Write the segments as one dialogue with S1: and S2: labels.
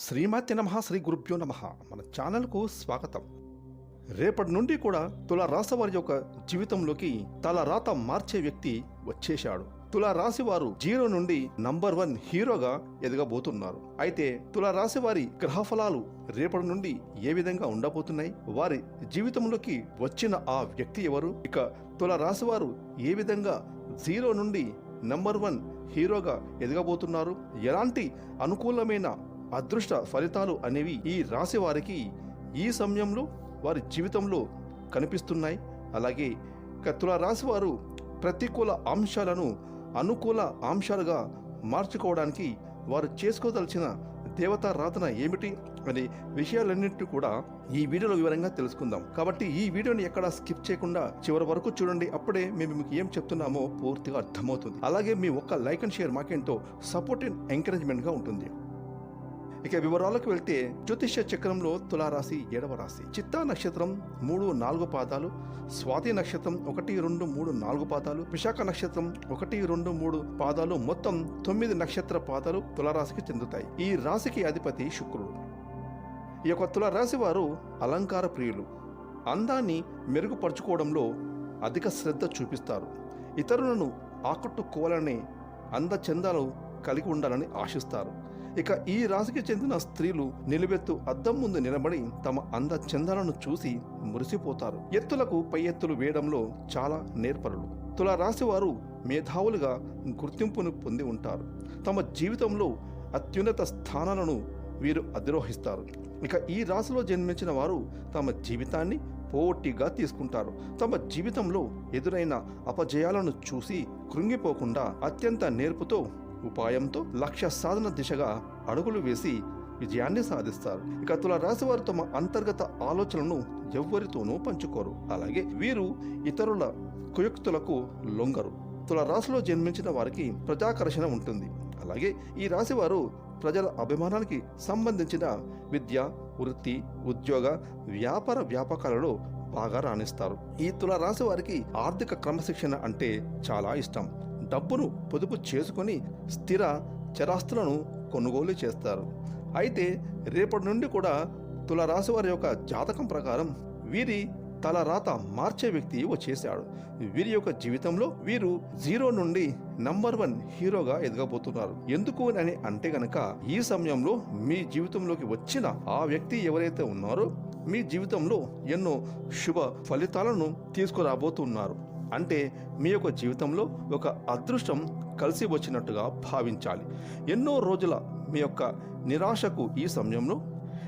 S1: శ్రీమతి నమ శ్రీ గురుభ్యో నమ. మన ఛానల్కు స్వాగతం. రేపటి నుండి కూడా తుల రాశి వారి యొక్క జీవితంలోకి తల రాత మార్చే వ్యక్తి వచ్చేశాడు. తుల రాశి వారు జీరో నుండి నంబర్ వన్ హీరోగా ఎదగబోతున్నారు. అయితే తుల రాశి వారి గ్రహఫలాలు రేపటి నుండి ఏ విధంగా ఉండబోతున్నాయి? వారి జీవితంలోకి వచ్చిన ఆ వ్యక్తి ఎవరు? ఇక తుల రాశి వారు ఏ విధంగా జీరో నుండి నంబర్ వన్ హీరోగా ఎదగబోతున్నారు? ఎలాంటి అనుకూలమైన అదృష్ట ఫలితాలు అనేవి ఈ రాశి వారికి ఈ సమయంలో వారి జీవితంలో కనిపిస్తున్నాయి. అలాగే ఇక తుల రాశి వారు ప్రతికూల అంశాలను అనుకూల అంశాలుగా మార్చుకోవడానికి వారు చేసుకోదలిచిన దేవతా రాధన ఏమిటి అనే విషయాలన్నింటినీ కూడా ఈ వీడియోలో వివరంగా తెలుసుకుందాం. కాబట్టి ఈ వీడియోని ఎక్కడ స్కిప్ చేయకుండా చివరి వరకు చూడండి. అప్పుడే మేము మీకు ఏం చెప్తున్నామో పూర్తిగా అర్థమవుతుంది. అలాగే మీ ఒక్క లైక్ అండ్ షేర్ మాకెంతో సపోర్ట్ అండ్ ఎంకరేజ్మెంట్గా ఉంటుంది. ఇక వివరాలకు వెళ్తే జ్యోతిష్య చక్రంలో తులారాశి ఏడవ రాశి. చిత్తా నక్షత్రం మూడు నాలుగు పాదాలు స్వాతి నక్షత్రం ఒకటి రెండు మూడు నాలుగు పాదాలు విశాఖ నక్షత్రం ఒకటి రెండు మూడు పాదాలు మొత్తం తొమ్మిది నక్షత్ర పాదాలు తులారాశికి చెందుతాయి. ఈ రాశికి అధిపతి శుక్రుడు. ఈ యొక్క తులారాశి వారు అలంకార ప్రియులు. అందాన్ని మెరుగుపరుచుకోవడంలో అధిక శ్రద్ధ చూపిస్తారు. ఇతరులను ఆకట్టుకోవాలని అందచందాలు కలిగి ఉండాలని ఆశిస్తారు. ఇక ఈ రాశికి చెందిన స్త్రీలు నిలువెత్తు అద్దం ముందు నిలబడి తమ అంద చందాలను చూసి మురిసిపోతారు. ఎత్తులకు పై ఎత్తులు వేయడంలో చాలా నేర్పరులు. తుల రాశి వారు మేధావులుగా గుర్తింపును పొంది ఉంటారు. తమ జీవితంలో అత్యున్నత స్థానాలను వీరు అధిరోహిస్తారు. ఇక ఈ రాశిలో జన్మించిన వారు తమ జీవితాన్ని పోటీగా తీసుకుంటారు. తమ జీవితంలో ఎదురైన అపజయాలను చూసి కృంగిపోకుండా అత్యంత నేర్పుతో ఉపాయంతో లక్ష్య సాధన దిశగా అడుగులు వేసి విజయాన్ని సాధిస్తారు. ఇక తుల రాశి వారు తమ అంతర్గత ఆలోచనలను ఎవ్వరితోనూ పంచుకోరు. అలాగే వీరు ఇతరుల కుయుక్తులకు లొంగరు. తుల రాశిలో జన్మించిన వారికి ప్రజాకర్షణ ఉంటుంది. అలాగే ఈ రాశి వారు ప్రజల అభిమానానికి సంబంధించిన విద్య వృత్తి ఉద్యోగ వ్యాపార వ్యాపకాలలో బాగా రాణిస్తారు. ఈ తుల రాశి వారికి ఆర్థిక క్రమశిక్షణ అంటే చాలా ఇష్టం. డబ్బును పొదుపు చేసుకొని స్థిర చరాస్తులను కొనుగోలు చేస్తారు. అయితే రేపటి నుండి కూడా తులరాశి వారి యొక్క జాతకం ప్రకారం వీరి తల రాత మార్చే వ్యక్తి వచ్చేసాడు వీరి యొక్క జీవితంలో వీరు జీరో నుండి నంబర్ వన్ హీరోగా ఎదగబోతున్నారు. ఎందుకు అని అంటే గనక ఈ సమయంలో మీ జీవితంలోకి వచ్చిన ఆ వ్యక్తి ఎవరైతే ఉన్నారో మీ జీవితంలో ఎన్నో శుభ ఫలితాలను తీసుకురాబోతున్నారు. అంటే మీ యొక్క జీవితంలో ఒక అదృష్టం కలిసి వచ్చినట్టుగా భావించాలి. ఎన్నో రోజుల మీ యొక్క నిరాశకు ఈ సమయంలో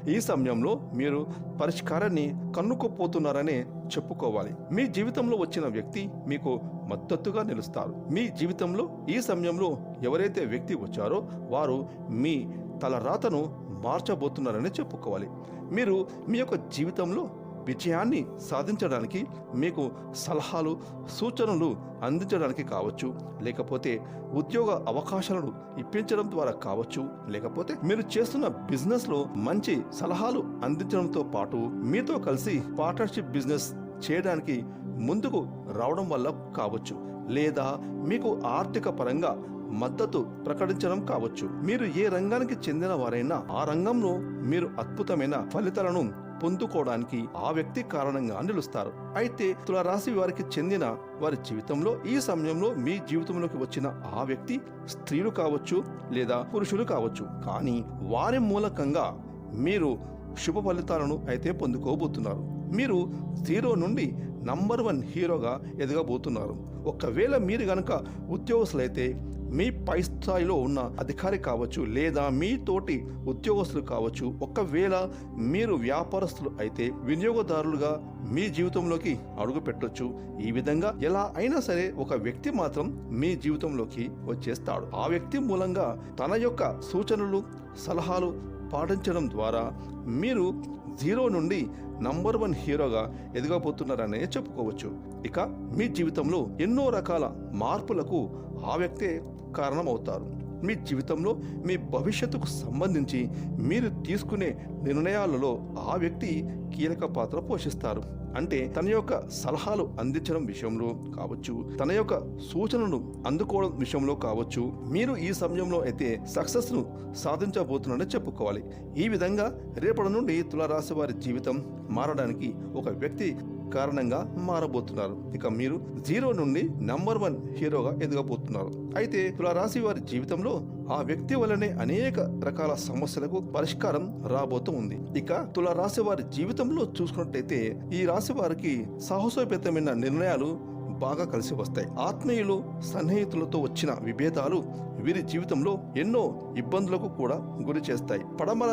S1: ఈ సమయంలో మీరు పరిష్కారాన్ని కన్నుకోపోతున్నారనే చెప్పుకోవాలి. మీ జీవితంలో వచ్చిన వ్యక్తి మీకు మద్దతుగా నిలుస్తారు. మీ జీవితంలో ఈ సమయంలో ఎవరైతే వ్యక్తి వచ్చారో వారు మీ తలరాతను మార్చబోతున్నారని చెప్పుకోవాలి. మీరు మీ యొక్క జీవితంలో విజయాన్ని సాధించడానికి మీకు సలహాలు సూచనలు అందించడానికి కావచ్చు. లేకపోతే ఉద్యోగ అవకాశాలను ఇప్పించడం ద్వారా కావచ్చు. లేకపోతే మీరు చేస్తున్న బిజినెస్లో మంచి సలహాలు అందించడంతో పాటు మీతో కలిసి పార్ట్నర్షిప్ బిజినెస్ చేయడానికి ముందుకు రావడం వల్ల కావచ్చు. లేదా మీకు ఆర్థిక పరంగా మద్దతు ప్రకటించడం కావచ్చు. మీరు ఏ రంగానికి చెందిన వారైనా ఆ రంగంలో మీరు అద్భుతమైన ఫలితాలను పొందుకోవడానికి ఆ వ్యక్తి కారణంగా నిలుస్తారు. అయితే తులరాశి వారికి చెందిన వారి జీవితంలో ఈ సమయంలో మీ జీవితంలోకి వచ్చిన ఆ వ్యక్తి స్త్రీలు కావచ్చు లేదా పురుషులు కావచ్చు. కానీ వారి మూలకంగా మీరు శుభ ఫలితాలను అయితే పొందుకోబోతున్నారు. మీరు జీరో నుండి నంబర్ వన్ హీరోగా ఎదగబోతున్నారు. ఒకవేళ మీరు గనక ఉద్యోగస్తులైతే మీ పై స్థాయిలో ఉన్న అధికారి కావచ్చు లేదా మీ తోటి ఉద్యోగస్తులు కావచ్చు ఒకవేళ మీరు వ్యాపారస్తులు అయితే వినియోగదారులుగా మీ జీవితంలోకి అడుగు పెట్టొచ్చు. ఈ విధంగా ఎలా అయినా సరే ఒక వ్యక్తి మాత్రం మీ జీవితంలోకి వచ్చేస్తాడు. ఆ వ్యక్తి మూలంగా తన యొక్క సూచనలు సలహాలు పాటించడం ద్వారా మీరు జీరో నుండి నంబర్ వన్ హీరోగా ఎదగబోతున్నారనే చెప్పుకోవచ్చు. ఇక మీ జీవితంలో ఎన్నో రకాల మార్పులకు ఆ వ్యక్తే కారణమవుతారు. మీ జీవితంలో మీ భవిష్యత్తుకు సంబంధించి మీరు తీసుకునే నిర్ణయాలలో ఆ వ్యక్తి కీలక పాత్ర పోషిస్తారు. అంటే తన యొక్క సలహాలు అందించడం విషయంలో కావచ్చు తన యొక్క సూచనలను అందుకోవడం విషయంలో కావచ్చు మీరు ఈ సమయంలో అయితే సక్సెస్ను సాధించబోతున్నారని చెప్పుకోవాలి. ఈ విధంగా రేపటి నుండి తులారాశి వారి జీవితం మారడానికి ఒక వ్యక్తి కారణంగా మారబోతున్నారు. ఇక మీరు జీరో నుండి నంబర్ వన్ హీరోగా ఎదగబోతున్నారు. అయితే తులారాశి వారి జీవితంలో ఆ వ్యక్తి వల్లనే అనేక రకాల సమస్యలకు పరిష్కారం రాబోతూ ఉంది. ఇక తులారాశి వారి జీవితంలో చూసుకున్నట్టయితే ఈ రాశి వారికి సాహసోపేతమైన నిర్ణయాలు బాగా కలిసి వస్తాయి. ఆత్మీయులు సన్నిహితులతో వచ్చిన విభేదాలు వీరి జీవితంలో ఎన్నో ఇబ్బందులకు కూడా గురి చేస్తాయి. పడమర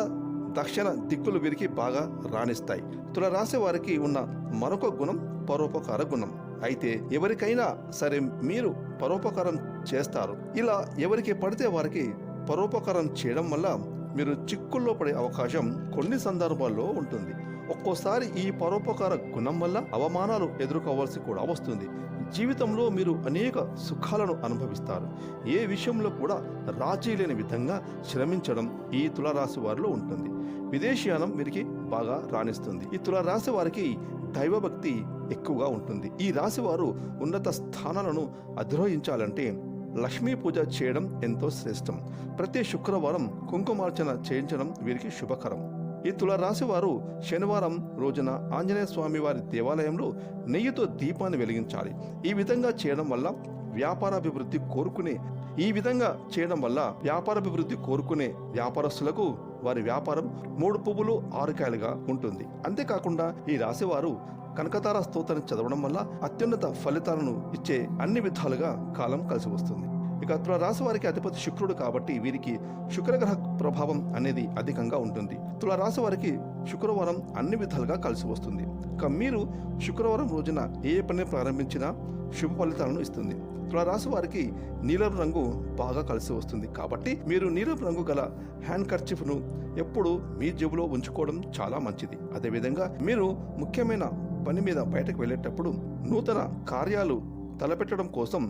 S1: దక్షిణ దిక్కులు వీరికి బాగా రాణిస్తాయి. తులరాశి వారికి ఉన్న మరొక గుణం పరోపకార గుణం. అయితే ఎవరికైనా సరే మీరు పరోపకారం చేస్తారు. ఇలా ఎవరికి పడితే వారికి పరోపకారం చేయడం వల్ల మీరు చిక్కుల్లో పడే అవకాశం కొన్ని సందర్భాల్లో ఉంటుంది. ఒక్కోసారి ఈ పరోపకార గుణం వల్ల అవమానాలు ఎదుర్కోవాల్సి కూడా వస్తుంది. జీవితంలో మీరు అనేక సుఖాలను అనుభవిస్తారు. ఏ విషయంలో కూడా రాజీ లేని విధంగా శ్రమించడం ఈ తులారాశి వారిలో ఉంటుంది. విదేశీయానం వీరికి బాగా రాణిస్తుంది. ఈ తులారాశి వారికి దైవభక్తి ఎక్కువగా ఉంటుంది. ఈ రాశి వారు ఉన్నత స్థానాలను అధిరోహించాలంటే లక్ష్మీ పూజ చేయడం ఎంతో శ్రేష్టం. ప్రతి శుక్రవారం కుంకుమార్చన చేయించడం వీరికి శుభకరం. ఈ తులారాశి వారు శనివారం రోజున ఆంజనేయ స్వామి వారి దేవాలయంలో నెయ్యితో దీపాన్ని వెలిగించాలి. ఈ విధంగా చేయడం వల్ల వ్యాపారాభివృద్ధి కోరుకునే ఈ విధంగా చేయడం వల్ల వ్యాపారాభివృద్ధి కోరుకునే వ్యాపారస్తులకు వారి వ్యాపారం మూడు పువ్వులు ఆరుకాయలుగా ఉంటుంది. అంతేకాకుండా ఈ రాశివారు కనకతార స్తోత్రం చదవడం వల్ల అత్యున్నత ఫలితాలను ఇచ్చే అన్ని విధాలుగా కాలం కలిసి వస్తుంది. ఇక తుల రాశి వారికి అధిపతి శుక్రుడు కాబట్టి వీరికి శుక్రగ్రహ ప్రభావం అనేది అధికంగా ఉంటుంది. తుల రాశి వారికి శుక్రవారం అన్ని విధాలుగా కలిసి వస్తుంది. ఇక మీరు శుక్రవారం రోజున ఏ పని ప్రారంభించినా శుభ ఫలితాలను ఇస్తుంది. తుల రాశి వారికి నీలం రంగు బాగా కలిసి వస్తుంది కాబట్టి మీరు నీలం రంగు గల హ్యాండ్ కర్చిఫ్ను ఎప్పుడు మీ జేబులో ఉంచుకోవడం చాలా మంచిది. అదేవిధంగా మీరు ముఖ్యమైన పని మీద బయటకు వెళ్ళేటప్పుడు నూతన కార్యాలు తలపెట్టడం కోసం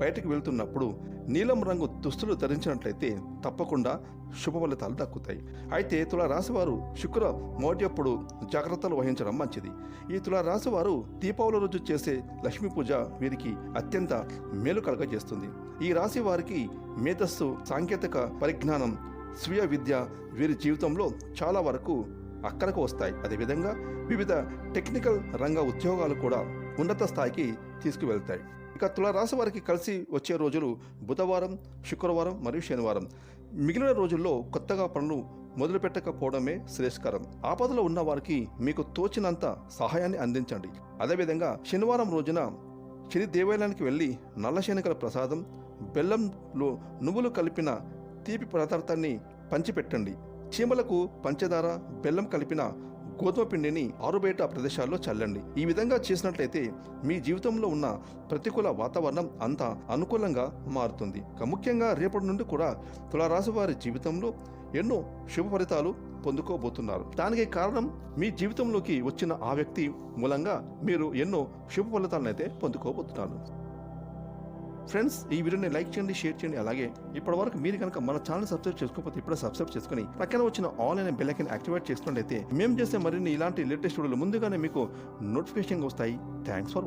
S1: బయటకు వెళ్తున్నప్పుడు నీలం రంగు దుస్తులు ధరించినట్లయితే తప్పకుండా శుభ ఫలితాలు దక్కుతాయి. అయితే తుల రాశివారు శుక్ర మోటప్పుడు జాగ్రత్తలు వహించడం మంచిది. ఈ తుల రాశివారు దీపావళి రోజు చేసే లక్ష్మీ పూజ వీరికి అత్యంత మేలు కలగజేస్తుంది. ఈ రాశి వారికి మేధస్సు సాంకేతిక పరిజ్ఞానం స్వీయ విద్య వీరి జీవితంలో చాలా వరకు అక్కడకు వస్తాయి. అదేవిధంగా వివిధ టెక్నికల్ రంగ ఉద్యోగాలు కూడా ఉన్నత స్థాయికి తీసుకువెళ్తాయి. ఇక తులరాశి వారికి కలిసి వచ్చే రోజులు బుధవారం శుక్రవారం మరియు శనివారం. మిగిలిన రోజుల్లో కొత్తగా పనులు మొదలు పెట్టకపోవడమే శ్రేయస్కరం. ఆపదలో ఉన్న వారికి మీకు తోచినంత సహాయాన్ని అందించండి. అదేవిధంగా శనివారం రోజున శని దేవాలయానికి వెళ్ళి నల్ల శనగల ప్రసాదం బెల్లంలో నువ్వులు కలిపిన తీపి పదార్థాన్ని పంచిపెట్టండి. చీమలకు పంచదార బెల్లం కలిపిన గోధుమ పిండిని ఆరుబయట ప్రదేశాల్లో చల్లండి. ఈ విధంగా చేసినట్లయితే మీ జీవితంలో ఉన్న ప్రతికూల వాతావరణం అంత అనుకూలంగా మారుతుంది. ముఖ్యంగా రేపటి నుండి కూడా తులారాశి వారి జీవితంలో ఎన్నో శుభ ఫలితాలు పొందుకోబోతున్నారు. దానికి కారణం మీ జీవితంలోకి వచ్చిన ఆ వ్యక్తి మూలంగా మీరు ఎన్నో శుభ ఫలితాలను అయితే పొందుకోబోతున్నారు. ఫ్రెండ్స్ ఈ వీడియోని లైక్ చేయండి షేర్ చేయండి. అలాగే ఇప్పటి వరకు మీరు కనుక మన ఛానల్ సబ్స్క్రైబ్ చేసుకోకపోతే ఇప్పుడే సబ్స్క్రైబ్ చేసుకుని పక్కన వచ్చిన ఆల్ అనే బెల్ ఐకన్ యాక్టివేట్ చేసినట్లయితే మేము చేసే మరిన్ని ఇలాంటి లేటెస్ట్ వీడియోలు ముందుగానే మీకు నోటిఫికేషన్ వస్తాయి. Thanks for watching